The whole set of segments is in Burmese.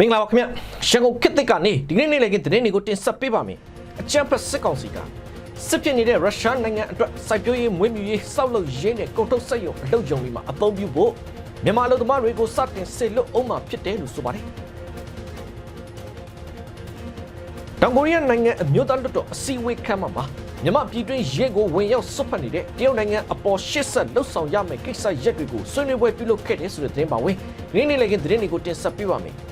မင်္ဂလာပါခင်ဗျရန်ကုန်ခေတ်သစ်ကနေဒီနေ့နေ့လည်းကသတင်းတွေကိုတင်ဆက်ပေးပါမယ်အကြံဖက်စစ်ကောင်စီကစစ်ဖြစ်နေတဲ့ရုရှားနိုင်ငံအတွက်စိုက်ပျိုးရေးမွေးမြူရေးစောက်လုပ်ရေးနဲ့ကုန်ထုတ်စက်ရုံအလုပ်ရုံတွေမှာအသုံးပြုဖို့မြန်မာလူသမားတွေကိုစတင်စေလွတ်အောင်မှာဖြစ်တယ်လို့ဆိုပါတယ်တောင်ကိုရီးယားနိုင်ငံအမျိုးသားလွှတ်တော်အစည်းအဝေးခန်းမှာပါမြန်မာပြည်တွင်းရဲကိုဝင်ရောက်ဆွတ်ဖက်နေတဲ့တရုတ်နိုင်ငံအပေါ်ရှစ်ဆက်လှုပ်ဆောင်ရမယ့်ကိစ္စရက်တွေကိုဆွေးနွေးပွဲပြုလုပ်ခဲ့တယ်ဆိုတဲ့သတင်းပါဝင်ဒီနေ့လည်းကသတင်းတွေကိုတင်ဆက်ပေးပါမယ်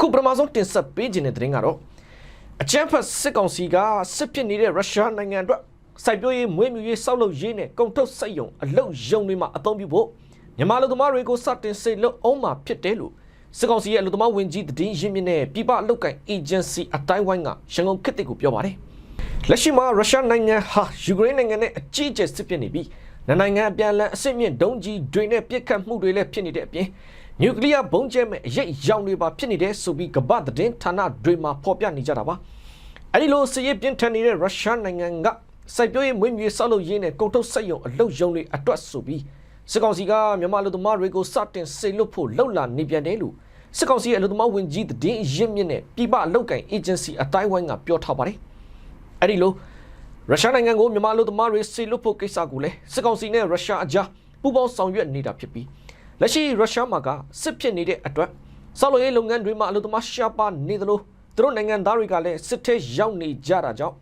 အခုပထမဆုံးတင်ဆက်ပေးခြင်းတဲ့သတင်းကတော့အကြမ်းဖက်စစ်ကောင်စီကစစ်ဖြစ်နေတဲ့ရုရှားနိုင်ငံအတွက်စိုက်ပျိုးရေးမွေးမြူရေးစောက်လုပ်ရေးနဲ့ကုန်ထုတ်စက်ရုံအလုပ်ရုံတွေမှာအသုံးပြုဖို့မြန်မာလူသမားတွေကိုစတင်စေလွတ်အောင်မှာဖြစ်တယ်လို့စစ်ကောင်စီရဲ့လူသမားဝင်ကြီးတည်င်းရင်းမြစ်နဲ့ပြည်ပအလုပ်ကိုင်အေဂျင်စီအတိုင်းဝိုင်းကရန်ကုန်ခေတ်တစ်ကိုပြောပါတယ်လက်ရှိမှာရုရှားနိုင်ငံဟာယူကရိန်းနိုင်ငံနဲ့အကြီးအကျယ်စစ်ဖြစ်နေပြီးနှစ်နိုင်ငံအပြန်အလှန်အဆင့်မြင့်ဒုံးကြီးတွေနဲ့ပစ်ခတ်မှုတွေလည်းဖြစ်နေတဲ့အပြင် နျူကလ িয়ার ဘုံကျဲမဲ့အရေးရောင်တွေပါဖြစ်နေတယ်ဆိုပြီးကမ္ဘာသတင်းဌာနတွေမှာဖော်ပြနေကြတာပါအဲဒီလိုစစ်ရေးပြင်းထန်နေတဲ့ရုရှားနိုင်ငံကစိုက်ပျိုးရေးမွေးမြူရေးဆောက်လုပ်ရေးနဲ့ကုန်ထုတ်စက်ရုံအလုပ်ရုံတွေအတွက်ဆိုပြီးစစ်ကောင်စီကမြန်မာလူသမားတွေကိုစတင်စေလွတ်ဖို့လှုပ်လာနေပြန်တယ်လို့စစ်ကောင်စီရဲ့အလုပ်သမားဝင်ကြီးတည်င်းရင်းမြစ်နဲ့ပြည်ပအလုပ်ကိုင်အေဂျင်စီအတိုင်းဝိုင်းကပြောထားပါတယ်အဲဒီလိုရုရှားနိုင်ငံကိုမြန်မာလူသမားတွေဆေလွတ်ဖို့ကိစ္စကိုလည်းစစ်ကောင်စီနဲ့ရုရှားအကြားပူးပေါင်းဆောင်ရွက်နေတာဖြစ်ပြီး လက်ရှိရုရှားမှာကစစ်ဖြစ်နေတဲ့အတွက်ဆောက်လုပ်ရေးလုပ်ငန်းတွေမှာအလူသမားရှားပါနေသလိုသူတို့နိုင်ငံသားတွေကလည်းစစ်ထဲရောက်နေကြတာကြောင့်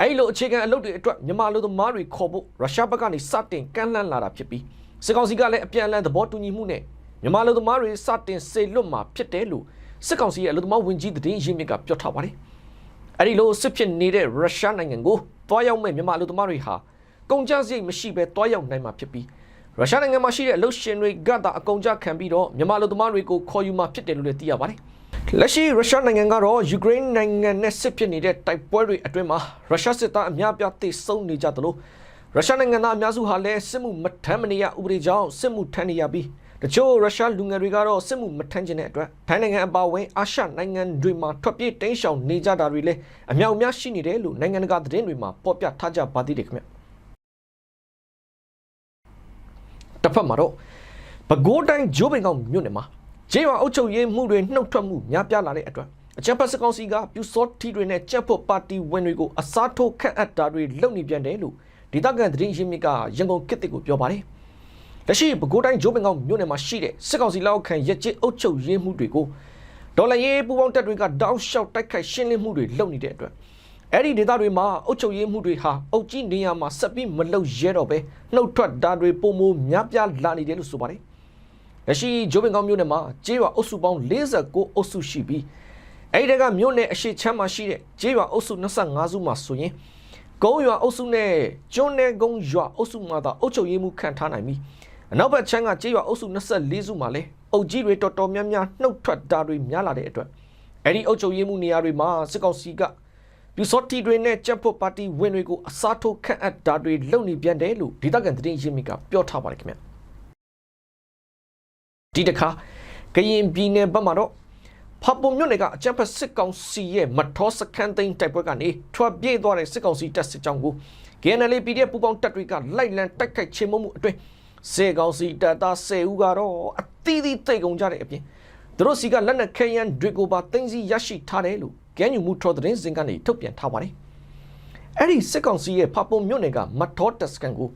အဲဒီလိုအခြေခံအလုပ်တွေအတွက်မြန်မာလူသမားတွေခေါ်ဖို့ရုရှားဘက်ကနေစတင်ကန့်လန့်လာတာဖြစ်ပြီးစစ်ကောင်စီကလည်းအပြန်အလှန်သဘောတူညီမှုနဲ့မြန်မာလူသမားတွေစတင်စေလွတ်မှာဖြစ်တယ်လို့စစ်ကောင်စီရဲ့အလူသမားဝင်ကြီးသတင်းရင်းမြစ်ကပြောထားပါတယ်အဲ့ဒီလိုစစ်ဖြစ်နေတဲ့ရုရှားနိုင်ငံကိုတွားရောက်မဲ့မြန်မာလူသမားတွေဟာကုန်ကျစရိတ်မရှိဘဲတွားရောက်နိုင်မှာဖြစ်ပြီး ရုရှားနိုင်ငံမှာရှိတဲ့အလုပ်ရှင်တွေကသာအကုန်ကြခံပြီးတော့မြန်မာလူသမားတွေကိုခေါ်ယူမှာဖြစ်တယ်လို့လည်းသိရပါတယ်။လက်ရှိရုရှားနိုင်ငံကတော့ယူကရိန်းနိုင်ငံနဲ့စစ်ဖြစ်နေတဲ့တိုက်ပွဲတွေအတွင်းမှာရုရှားစစ်သားအများအပြားတိတ်ဆုံးနေကြသလိုရုရှားနိုင်ငံသားအများစုဟာလည်းစစ်မှုမထမ်းမနေရဥပဒေကြောင့်စစ်မှုထမ်းနေရပြီးတချို့ရုရှားလူငယ်တွေကတော့စစ်မှုမထမ်းခြင်းတဲ့အတွက်ထိုင်းနိုင်ငံအပါအဝင်အာရှနိုင်ငံတွေမှာထွက်ပြေးတိမ်းရှောင်နေကြတာတွေလည်းအများအများရှိနေတယ်လို့နိုင်ငံတကာသတင်းတွေမှာပေါ်ပြထားကြပါသေးတယ်ခင်ဗျ တစ်ဖက်မှာတော့ပဲခူးတိုင်းဂျိုးပင်ကောင်မြို့နယ်မှာဂျေးဝါအုပ်ချုပ်ရေးမှုတွေနှုတ်ထွက်မှုများပြားလာတဲ့အတွက်အကြံဖက်စကောင်စီကပြူစောတီတွေနဲ့ကြက်ဖို့ပါတီဝင်တွေကိုအစားထိုးခန့်အပ်တာတွေလုပ်နေပြန်တယ်လို့ဒေသခံသတင်းရင်းမြစ်ကရန်ကုန်ခေတ်တစ်ကိုပြောပါတယ်လက်ရှိပဲခူးတိုင်းဂျိုးပင်ကောင်မြို့နယ်မှာရှိတဲ့စစ်ကောင်စီလက်အောက်ခံရက်ကျစ်အုပ်ချုပ်ရေးမှုတွေကိုဒေါ်လာရေးပူပေါင်းတပ်တွေကတောက်လျှောက်တိုက်ခိုက်ရှင်းလင်းမှုတွေလုပ်နေတဲ့အတွက် အဲ့ဒီဒေသတွေမှာအုပ်ချုပ်ရေးမှုတွေဟာအုပ်ကြီးနေရာမှာဆက်ပြီးမလုပ်ရဲတော့ပဲနှုတ်ထွက်တာတွေပုံမများပြားလာနေတယ်လို့ဆိုပါတယ်လက်ရှိဂျိုးပင်ကောင်မြို့နယ်မှာကျေးရွာအုပ်စုပေါင်း49အုပ်စုရှိပြီးအဲ့ဒီတကမြို့နယ်အရှိချမ်းမှာရှိတဲ့ကျေးရွာအုပ်စု25စုမှာဆိုရင်ကုန်းရွာအုပ်စုနဲ့ကျွန်းနယ်ကုန်းရွာအုပ်စုမှာသာအုပ်ချုပ်ရေးမှုခံထားနိုင်ပြီးအနောက်ဘက်ချမ်းကကြေးရွာအုပ်စု24စုမှာလည်းအုပ်ကြီးတွေတော်တော်များများနှုတ်ထွက်တာတွေများလာတဲ့အတွက်အဲ့ဒီအုပ်ချုပ်ရေးမှုနေရာတွေမှာစစ်ကောင်စီက ပြူစောတီတွေနဲ့ကြက်ဖို့ပါတီဝင်တွေကိုအစားထိုးခန့်အပ်တာတွေလုပ်နေပြန်တယ်လို့ဒေသခံသတင်းရင်းမြစ်ကပြောထားပါတယ်ခင်ဗျဒီတခါကရင်ပြည်နယ်ဘက်မှာတော့ဖပုံမြို့နယ်ကအကြမ်းဖက်စစ်ကောင်စီရဲ့မထောစခန်းသိမ်းတိုက်ပွဲကနေထွက်ပြေးသွားတဲ့စစ်ကောင်စီတပ်စစ်ကြောင်းကို KNL PDF ပူပေါင်းတပ်တွေကလိုက်လံတိုက်ခိုက်ချေမှုမှုအတွင်းစေကောင်စီတပ်သား10ဦးကတော့အသီးသီးတိတ်ကုန်ကြတဲ့အပြင်သူတို့စီကလက်နက်ခဲယမ်းတွေကိုပါတင်စီရရှိထားတယ်လို့ ကဲညူမှုထော်သတင်းစင်ကနေထုတ်ပြန်ထားပါတယ်။အဲ့ဒီစစ်ကောင်စီရဲ့ဖပုံမြို့နယ်ကမထောတက်စကန်ကို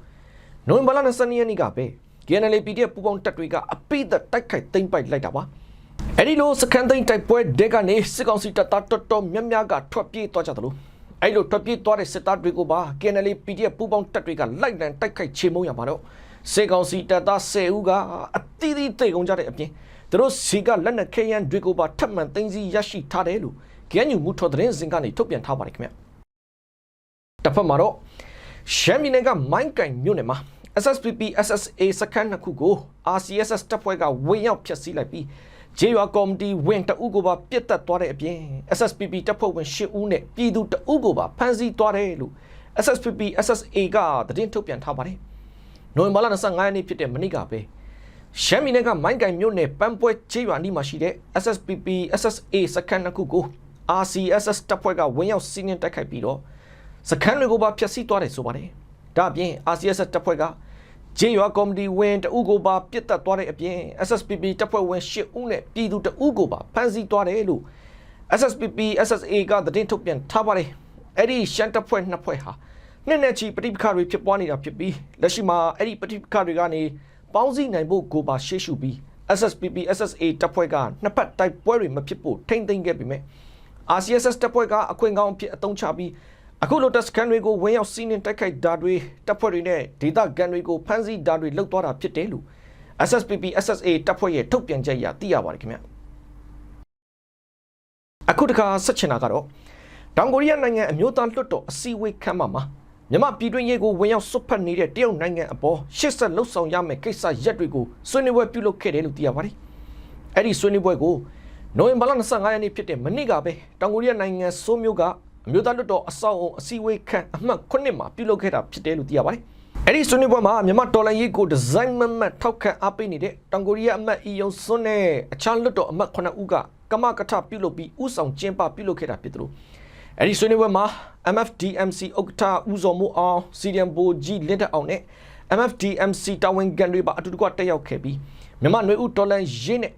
နိုဝင်ဘာလ22ရက်နေ့ကပဲ KNL PDF ပူပေါင်းတပ်တွေကအပိသက်တိုက်ခိုက်သိမ်းပိုက်လိုက်တာပါ။အဲ့ဒီလိုစကန်သိန်းတိုက်ပွဲဒဲကနေစစ်ကောင်စီတပ်သားတော်တော်များများကထွက်ပြေးသွားကြသလိုအဲ့လိုထွက်ပြေးသွားတဲ့စစ်သားတွေကိုပါ KNL PDF ပူးပေါင်းတပ်တွေကလိုက်လံတိုက်ခိုက်ချေမှုန်းရမှာတော့စစ်ကောင်စီတပ်သား10ဦးကအသီးသီးတိတ်ကုန်ကြတဲ့အပြင်သူတို့စီကလက်နက်ခဲယမ်းတွေကိုပါထပ်မံသိမ်းဆည်းရရှိထားတယ်လို့ KNU မူထော်သတင်းစင်ကနေထုတ်ပြန်ထားပါတယ်ခင်ဗျတစ်ဖက်မှာတော့ရှမ်းပြည်နယ်ကမိုင်းကင်မြို့နယ်မှာ SSPP SSA စခန်းနှစ်ခုကို RCSS တပ်ဖွဲ့ကဝင်ရောက်ဖျက်ဆီးလိုက်ပြီးဂျေရွာကော်မတီဝင်တအုပ်ကိုပါပြစ်တက်သွားတဲ့အပြင် SSPP တပ်ဖွဲ့ဝင်10ဦးနဲ့ပြည်သူတအုပ်ကိုပါဖမ်းဆီးသွားတယ်လို့ SSPP SSA ကသတင်းထုတ်ပြန်ထားပါတယ်။နိုဝင်ဘာလ25ရက်နေ့ဖြစ်တဲ့မနေ့ကပဲရှမ်းပြည်နယ်ကမိုင်းကင်မြို့နယ်ပန်းပွဲဂျေရွာနီးမှာရှိတဲ့ SSPP SSA စခန်းနှစ်ခုကို RCSS တပ်ဖွဲ့ကဝင်ရောက်စီးနင်းတိုက်ခိုက်ပြီးတော့စခန်းတွေကိုပါဖျက်ဆီးသွားတယ်ဆိုပါတယ်။ဒါအပြင် RCSS တပ်ဖွဲ့ကဂျင်းရွာကော်မတီဝင်တဦးကိုပါပြစ်တက်သွားတဲ့အပြင် SSPP တပ်ဖွဲ့ဝင်၈ဦးနဲ့ပြည်သူတဦးကိုပါဖမ်းဆီးသွားတယ်လို့ SSPP SSA ကသတင်းထုတ်ပြန်ထားပါတယ်အဲ့ဒီရှမ်းတပ်ဖွဲ့နှစ်ဖွဲ့ဟာနှစ်နဲ့ချီပဋိပက္ခတွေဖြစ်ပွားနေတာဖြစ်ပြီးလက်ရှိမှာအဲ့ဒီပဋိပက္ခတွေကနေပေါင်းစည်းနိုင်ဖို့ကိုပါရှေ့ရှုပြီး SSPP SSA တပ်ဖွဲ့ကနှစ်ဖက်တိုက်ပွဲတွေမဖြစ်ဖို့ထိမ့်သိမ်းခဲ့ပေမဲ့ RCSS တပ်ဖွဲ့ကအခွင့်ကောင်းအဖြစ်အသုံးချပြီးအခုလိုတပ်စကန်တွေကိုဝင်ရောက်စီးနင်းတိုက်ခိုက်တာတွေတပ်ဖွဲ့တွေနဲ့ဒေသကန်တွေကိုဖမ်းဆီးတာတွေလုပ်သွားတာဖြစ်တယ်လို့ SSPP SSA တပ်ဖွဲ့ရဲ့ထုတ်ပြန်ချက်အရသိရပါတယ်ခင်ဗျအခုတခါဆက်ချင်တာကတော့တောင်ကိုရီးယားနိုင်ငံအမျိုးသားလွှတ်တော်အစည်းအဝေးခန်းမမှာမြန်မာပြည်တွင်းရေးကိုဝင်ရောက်စွတ်ဖက်နေတဲ့တရုတ်နိုင်ငံအပေါ်ရှစ်ဆက်လှုပ်ဆောင်ရမယ့်ကိစ္စရက်တွေကိုဆွေးနွေးပွဲပြုလုပ်ခဲ့တယ်လို့သိရပါတယ်အဲ့ဒီဆွေးနွေးပွဲကို နိုဝင်ဘာလ25ရက်နေ့ဖြစ်တဲ့မနေ့ကပဲတောင်ကိုရီးယားနိုင်ငံဆိုးမြို့ကအမျိုးသားလွှတ်တော်အဆောက်အုံအစည်းအဝေးခန်းအမှတ်9မှာပြုလုပ်ခဲ့တာဖြစ်တယ်လို့သိရပါတယ်။အဲ့ဒီဆွေးနွေးပွဲမှာမြန်မာတော်လိုင်းရေးကိုဒီဇိုင်းမမတ်ထောက်ခံအားပေးနေတဲ့တောင်ကိုရီးယားအမတ်အီယုံစွန်းနဲ့အခြားလွှတ်တော်အမတ်9ဦးကကမကထပြုလုပ်ပြီးဥဆောင်ကျင်းပပြုလုပ်ခဲ့တာဖြစ်တယ်လို့အဲ့ဒီဆွေးနွေးပွဲမှာ MFDMC ဥက္ကဋ္ဌဦးစော်မိုးအောင်စီရီယံဘိုဂျီလင်းတက်အောင်နဲ့ MFDMC တာဝန်ခံတွေပါအတူတကွတက်ရောက်ခဲ့ပြီးမြန်မာနွေဦးတော်လိုင်းရေးနဲ့တ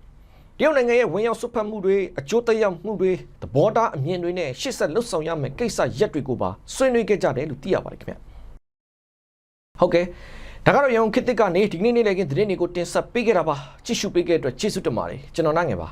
ရုတ်နိုင်ငံရဲ့ဝင်ရောက်ဆွတ်ဖက်မှုတွေအကျိုးသက်ရောက်မှုတွေသဘောထားအမြင်တွေနဲ့ရှစ်ဆက်လှုပ်ဆောင်ရမယ့်ကိစ္စရက်တွေကိုပါဆွေးနွေးခဲ့ကြတယ်လို့သိရပါတယ်ခင်ဗျဟုတ်ကဲ့ဒါကတော့ရန်ကုန်ခေတ်သစ်ကနေဒီနေ့နေ့လည်းကသတင်းတွေကိုတင်ဆက်ပေးခဲ့တာပါကြည့်ရှုပေးခဲ့တဲ့အတွက်ကျေးဇူးတင်ပါတယ်ကျွန်တော်နိုင်ငယ်ပါ